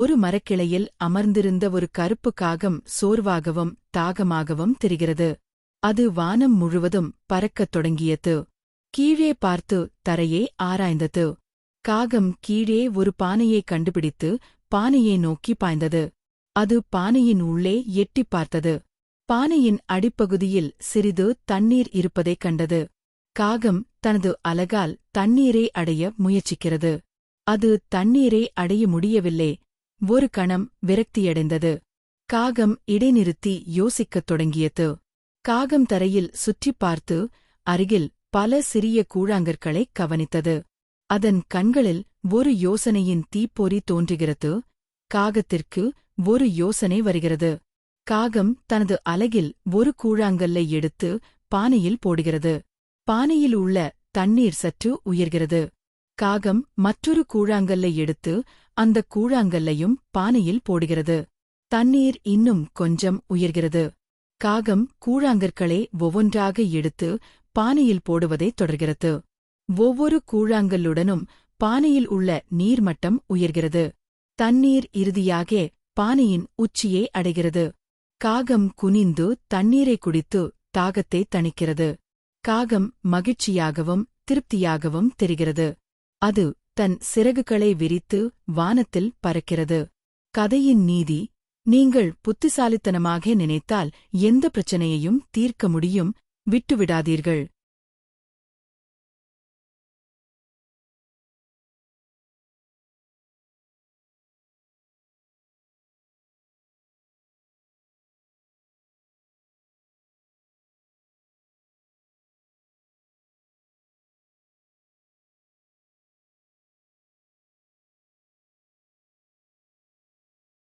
ஒரு மரக்கிளையில் அமர்ந்திருந்த ஒரு கருப்பு காகம் சோர்வாகவும் தாகமாகவும் தெரிகிறது. அது வானம் முழுவதும் பறக்கத் தொடங்கியது. கீழே பார்த்து தரையே ஆராய்ந்தது. காகம் கீழே ஒரு பானையை கண்டுபிடித்து பானையை நோக்கி பாய்ந்தது. அது பானையின் உள்ளே எட்டிப் பார்த்தது. பானையின் அடிப்பகுதியில் சிறிது தண்ணீர் இருப்பதைக் கண்டது. காகம் தனது அலகால் தண்ணீரை அடைய முயற்சிக்கிறது. அது தண்ணீரை அடைய முடியவில்லை. ஒரு கணம் விரக்தியடைந்தது. காகம் இடைநிறுத்தி யோசிக்கத் தொடங்கியது. காகம் தரையில் சுற்றிப் பார்த்து அருகில் பல சிறிய கூழாங்கற்களைக் கவனித்தது. அதன் கண்களில் ஒரு யோசனையின் தீப்பொறி தோன்றுகிறது. காகத்திற்கு ஒரு யோசனை வருகிறது. காகம் தனது அலகில் ஒரு கூழாங்கல்லை எடுத்து பானையில் போடுகிறது. பானையில் உள்ள தண்ணீர் சற்று உயர்கிறது. காகம் மற்றொரு கூழாங்கல்லை எடுத்து அந்த கூழாங்கல்லையும் பானையில் போடுகிறது. தண்ணீர் இன்னும் கொஞ்சம் உயர்கிறது. காகம் கூழாங்கற்களை ஒவ்வொன்றாக எடுத்து பானையில் போடுவதைத் தொடர்கிறது. ஒவ்வொரு கூழாங்கல்லுடனும் பானையில் உள்ள நீர்மட்டம் உயர்கிறது. தண்ணீர் இறுதியாக பானையின் உச்சியை அடைகிறது. காகம் குனிந்து தண்ணீரை குடித்து தாகத்தை தணிக்கிறது. காகம் மகிழ்ச்சியாகவும் திருப்தியாகவும் தெரிகிறது. அது தன் சிறகுகளை விரித்து வானத்தில் பறக்கிறது. கதையின் நீதி நீங்கள் புத்திசாலித்தனமாக நினைத்தால் எந்த பிரச்சனையையும் தீர்க்க முடியும் விட்டுவிடாதீர்கள்.